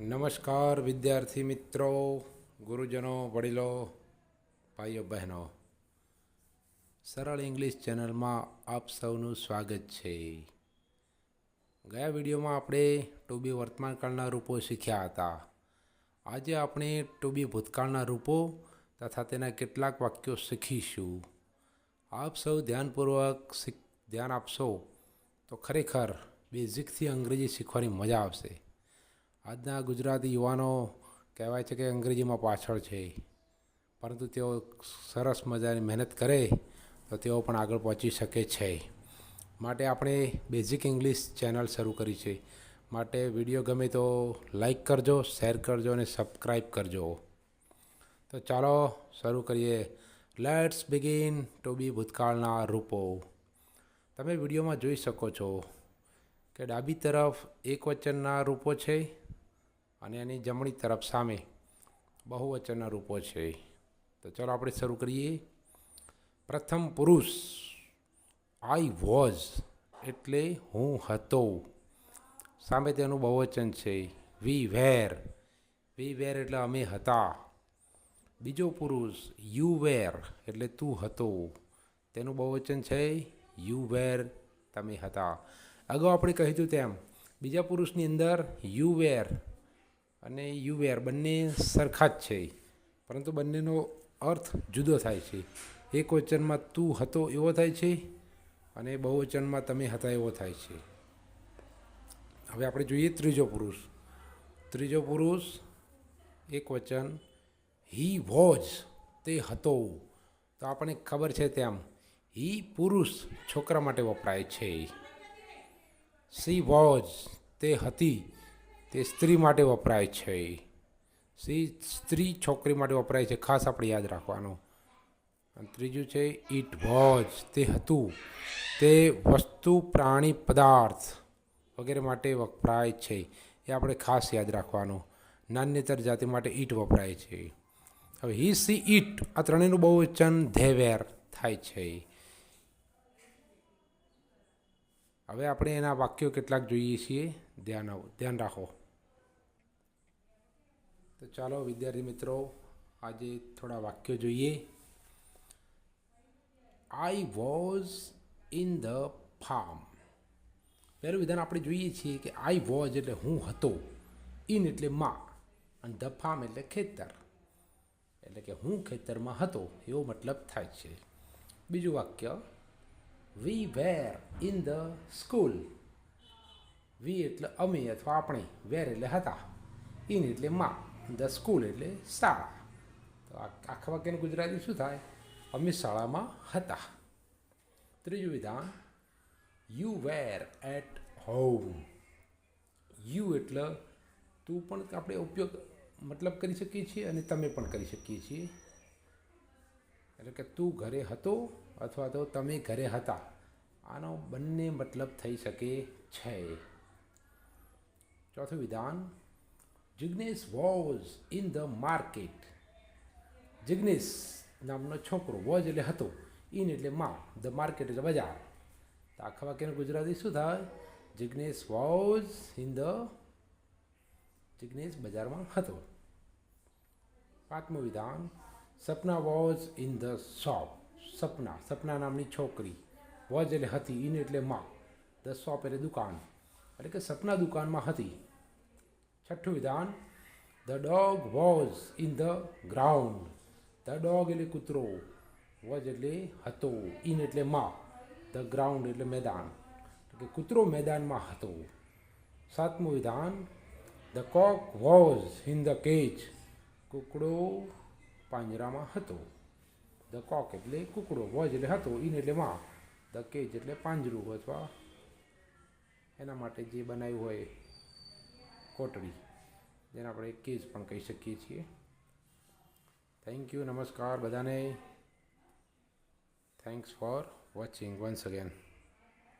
નમસ્કાર વિદ્યાર્થી મિત્રો, ગુરુજનો, વડીલો, ભાઈઓ, બહેનો. સરળ ઇંગ્લિશ ચેનલમાં આપ સૌનું સ્વાગત છે. ગયા વિડીયોમાં આપણે ટુ વર્તમાનકાળના રૂપો શીખ્યા હતા. આજે આપણે ટુ બી ભૂતકાળના રૂપો તથા તેના કેટલાક વાક્યો શીખીશું. આપ સૌ ધ્યાનપૂર્વક ધ્યાન આપશો તો ખરેખર બેઝિકથી અંગ્રેજી શીખવાની મજા આવશે. આજના ગુજરાતી યુવાનો કહેવાય છે કે અંગ્રેજીમાં પાછળ છે. પરંતુ તેઓ સરસ મજાની મહેનત કરે તો તેઓ પણ આગળ પહોંચી શકે છે. માટે આપણે બેઝિક ઇંગ્લિશ ચેનલ શરૂ કરી છે. માટે વીડિયો ગમે તો લાઈક કરજો શેર કરજો અને સબસ્ક્રાઈબ કરજો. તો ચાલો શરૂ કરીએ. લેટ્સ બિગિન ટુ બી ભૂતકાળના રૂપો. તમે વિડીયોમાં જોઈ શકો છો કે ડાબી તરફ એક વચનના રૂપો છે અને એની જમણી તરફ સામે બહુવચનના રૂપો છે. તો ચાલો આપણે શરૂ કરીએ. પ્રથમ પુરુષ આઈ વોઝ એટલે હું હતો. સામે તેનું બહુવચન છે વી વેર વી વેર એટલે અમે હતા. બીજો પુરુષ યુ વેર એટલે તું હતો. તેનું બહુવચન છે યુ વેર તમે હતા. અગાઉ આપણે કહ્યું તેમ, બીજા પુરુષની અંદર યુ વેર અને યુ વેર બંને સરખા જ છે. પરંતુ બંનેનો અર્થ જુદો થાય છે. એક વચનમાં તું હતો એવો થાય છે અને બહુવચનમાં તમે હતા એવો થાય છે. હવે આપણે જોઈએ ત્રીજો પુરુષ. ત્રીજો પુરુષ એક વચન, હી વોઝ તે હતો. તો આપણને ખબર છે તેમ, હી પુરુષ છોકરા માટે વપરાય છે. સી વોઝ તે હતી. તે સ્ત્રી માટે વપરાય છે સી, સ્ત્રી છોકરી માટે વપરાય છે, ખાસ આપણે યાદ રાખવાનું. ત્રીજું છે ઇટ વોઝ, તે હતું. તે વસ્તુ, પ્રાણી, પદાર્થ વગેરે માટે વપરાય છે. એ આપણે ખાસ યાદ રાખવાનું. નાન્યતર જાતિ માટે ઈટ વપરાય છે. હવે હી સી ઈટ, આ ત્રણેયનું બહુવચન ધેવેર થાય છે. હવે આપણે એના વાક્યો કેટલાક જોઈએ છીએ. ધ્યાન ધ્યાન રાખો. તો ચાલો, વિદ્યાર્થી મિત્રો, આજે થોડા વાક્યો જોઈએ. I was in the farm પહેલું વિધાન આપણે જોઈએ છીએ કે આઈ વોઝ એટલે હું હતો. ઇન એટલે માં. અને ધ ફાર્મ એટલે ખેતર. એટલે કે હું ખેતરમાં હતો. એવો મતલબ થાય છે. બીજું વાક્ય. We were in the school we એટલે અમે અથવા આપણે. વેર એટલે હતા. ઇન એટલે માં. ધ સ્કૂલ એટલે શાળા. તો આખા વાક્યનું ગુજરાતી શું થાય? અમે શાળામાં હતા. ત્રીજું વિધાન you were at home you એટલે તું પણ આપણે ઉપયોગ, મતલબ કરી શકીએ છીએ અને તમે પણ કરી શકીએ છીએ. એટલે કે તું ઘરે હતો અથવા તો તમે ઘરે હતા. આનો બંને મતલબ થઈ શકે છે. ચોથું વિધાન Jignesh was in the market. Jignesh નામનો છોકરો, વોઝ એટલે હતો, ઇન એટલે માં, ધ માર્કેટ એટલે બજાર. તો આખા વાક્યનું ગુજરાતી શું થાય? Jignesh was in the Jignesh બજારમાં હતો. પાંચમું વિધાન, Sapna was in the shop. Sapna Sapna નામની છોકરી. વોઝ એટલે હતી, ઇન એટલે માં. ધ શોપ એટલે દુકાન. એટલે કે સપના દુકાનમાં હતી. છઠ્ઠું વિધાન the dog was in the ground the dog એટલે કૂતરો. વોઝ એટલે હતો. ઇન એટલે માં. ધ ગ્રાઉન્ડ એટલે મેદાન. કે કૂતરો મેદાનમાં હતો. સાતમું વિધાન the cock was in the cage કૂકડો પાંજરામાં હતો. ધ કોક એટલે કૂકડો. વોઝ એટલે હતો. ઇન એટલે માં. ધ કેજ એટલે પાંજરું અથવા એના માટે જે બનાવ્યું હોય કોટડી, જેને આપણે કેજ પણ કહી શકીએ છીએ. થેન્ક યુ નમસ્કાર બધાને. Thanks for watching once again